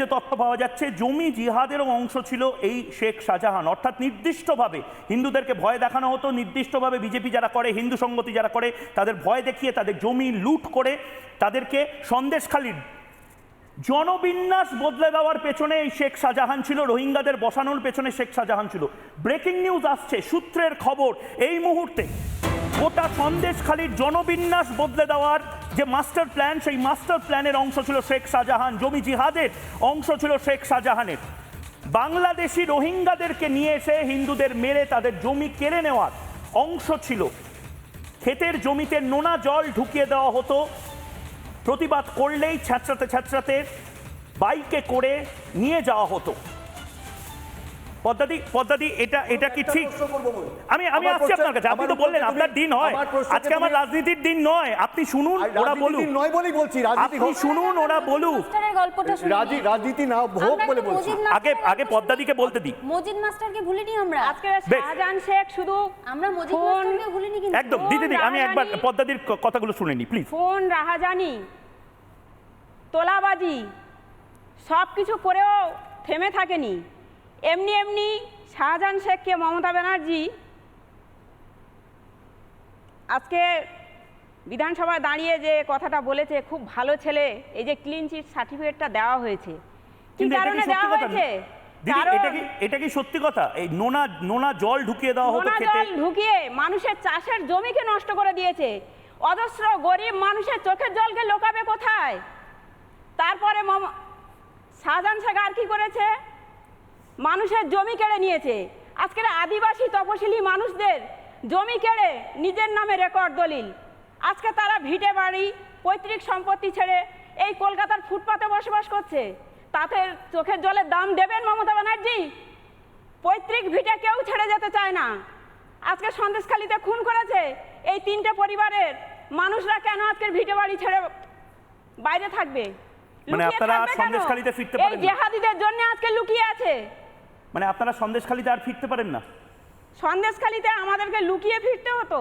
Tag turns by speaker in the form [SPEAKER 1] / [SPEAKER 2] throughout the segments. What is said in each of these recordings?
[SPEAKER 1] যে তথ্য পাওয়া যাচ্ছে, জমি জিহাদেরও অংশ ছিল এই শেখ শাহজাহান। অর্থাৎ নির্দিষ্টভাবে হিন্দুদেরকে ভয় দেখানো হতো, নির্দিষ্টভাবে বিজেপি যারা করে, হিন্দু সঙ্গতি যারা করে, তাদের ভয় দেখিয়ে তাদের জমি লুট করে তাদেরকে সন্দেশখালির জনবিন্যাস বদলে দেওয়ার পেছনে এই শেখ শাহজাহান ছিল, রোহিঙ্গাদের বসানোর পেছনে শেখ শাহজাহান ছিল। ব্রেকিং নিউজ আসছে, সূত্রের খবর, এই মুহূর্তে গোটা সন্দেশখালির জনবিন্যাস বদলে দেওয়ার যে মাস্টার প্ল্যান, সেই মাস্টার প্ল্যানের অংশ ছিল শেখ শাহজাহান, জমি জিহাদের অংশ ছিল শেখ শাহজাহানের। বাংলাদেশি রোহিঙ্গাদেরকে নিয়ে এসে হিন্দুদের মেরে তাদের জমি কেড়ে নেওয়ার অংশ ছিল। ক্ষেতের জমিতে নোনা জল ঢুকিয়ে দেওয়া হতো। প্রতিবাদ করলেই ছ্যাঁচড়াতে ছ্যাঁচড়াতে বাইকে করে নিয়ে যাওয়া হতো। পদ্মাদি পদ্মাদি এটা এটা কি ঠিক? আমি আমি আসছি আপনার কাছে আপনি তো বললেন আপনার দিন হয় আজকে আমার রাজনীতির দিন নয়। আপনি শুনুন ওরা
[SPEAKER 2] রাজনীতি
[SPEAKER 1] বলুক।
[SPEAKER 2] নয় বলেই বলছি রাজনীতি
[SPEAKER 1] আপনি শুনুন ওরা বলুক।
[SPEAKER 2] রাজনীতি না হোক বলে বলছি।
[SPEAKER 1] আগে আগে পদ্মাদিকে বলতে দিই।
[SPEAKER 3] মজিদ মাস্টারকে ভুলিনি আমরা?
[SPEAKER 4] আজকে। শাহজাহান শেখ শুধু
[SPEAKER 3] আমরা মজিদ মাস্টারকে ভুলিনি কিন্তু।
[SPEAKER 1] একদম দিদি দি আমি একবার পদ্মাদির কথাগুলো শুনে নি প্লিজ
[SPEAKER 4] ফোন রাহাজানি তোলাবাজি সব কিছু করেও থেমে থাকেনি। এমনি এমনি শাহজাহান শেখকে মমতা ব্যানার্জি আজকে বিধানসভায় দাঁড়িয়ে যে কথাটা বলেছে খুব ভালো ছেলে এই যে ক্লিন চিট সার্টিফিকেটটা দেওয়া হয়েছে। কি কারণে দেওয়া হয়েছে?
[SPEAKER 1] এটা কি এটা কি সত্যি কথা? এই নোনা নোনা জল ঢুকিয়ে দেওয়া হতো
[SPEAKER 4] নোনা
[SPEAKER 1] খেতে?
[SPEAKER 4] জল ঢুকিয়ে মানুষের চাষের জমিকে নষ্ট করে দিয়েছে। অজস্র গরিব মানুষের চোখের জলকে লোকাবে কোথায়? তারপরে মম- শাহজাহান শেখ আর কি করেছে? মানুষের জমি কেড়ে নিয়েছে। আজকের আদিবাসী তপশিলি মানুষদের জমি কেড়ে নিজের নামে রেকর্ড দলিল। আজকে তারা ভিটে বাড়ি পৈতৃক সম্পত্তি ছেড়ে এই কলকাতার ফুটপাতে বসবাস করছে। তাতে চোখের জলের দাম দেবেন মমতা ব্যানার্জি? পৈতৃক ভিটে কেউ ছেড়ে যেতে চায় না। আজকে সন্দেশখালিতে খুন করেছে এই তিনটে পরিবারের মানুষরা কেন আজকের ভিটে বাড়ি ছেড়ে বাইরে থাকবে?
[SPEAKER 1] মানে আপনারা সন্দেশখালিতে ফিরতে
[SPEAKER 4] এই
[SPEAKER 1] পারেন না?
[SPEAKER 4] জেহাদিদের জন্য আজকে লুকিয়ে আছে।
[SPEAKER 1] মানে আপনারা সন্দেশখালিতে আর ফিরতে পারেন না।
[SPEAKER 4] সন্দেশখালিতে আমাদেরকে লুকিয়ে ফিরতে হতো।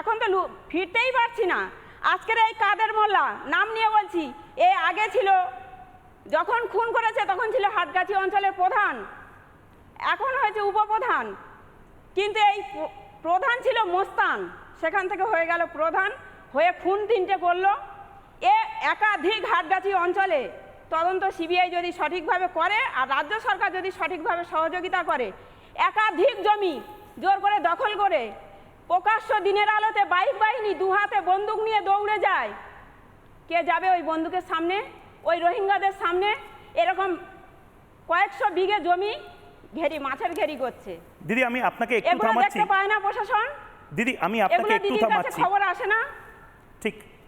[SPEAKER 4] এখন তো ফিরতেই পারছি না। আজকের এই কাদের মোল্লা? নাম নিয়ে বলছি, এ আগে ছিল, যখন খুন করেছে তখন ছিল হাটগাছি অঞ্চলের প্রধান। এখন হয়েছে উপপ্রধান। কিন্তু এই প্রধান ছিল মোস্তান। সেখান থেকে হয়ে গেল প্রধান, হয়ে খুন তিনটে করল। এ একাধিক হাটগাছি অঞ্চলে তদন্ত সিবিআই যদি সঠিকভাবে করে আর রাজ্য সরকার যদি সঠিকভাবে সহযোগিতা করে একাধিক জমি জোর করে দখল করে প্রকাশ্য দিনের আলোতে বাইক বাহিনী দু হাতে বন্দুক নিয়ে দৌড়ে যায় কে যাবে ওই বন্দুকের সামনে? ওই রোহিঙ্গাদের সামনে? এরকম কয়েকশো বিঘে জমি ঘেরি মাছের ঘেরি করছে।
[SPEAKER 1] দিদি আমি আপনাকে একটু
[SPEAKER 4] এগুলো
[SPEAKER 1] থামাচ্ছি।
[SPEAKER 4] দেখতে পায় না প্রশাসন?
[SPEAKER 1] দিদি আমি আপনাকে একটু থামাচ্ছি।
[SPEAKER 4] খবর আসে না?
[SPEAKER 1] ঠিক।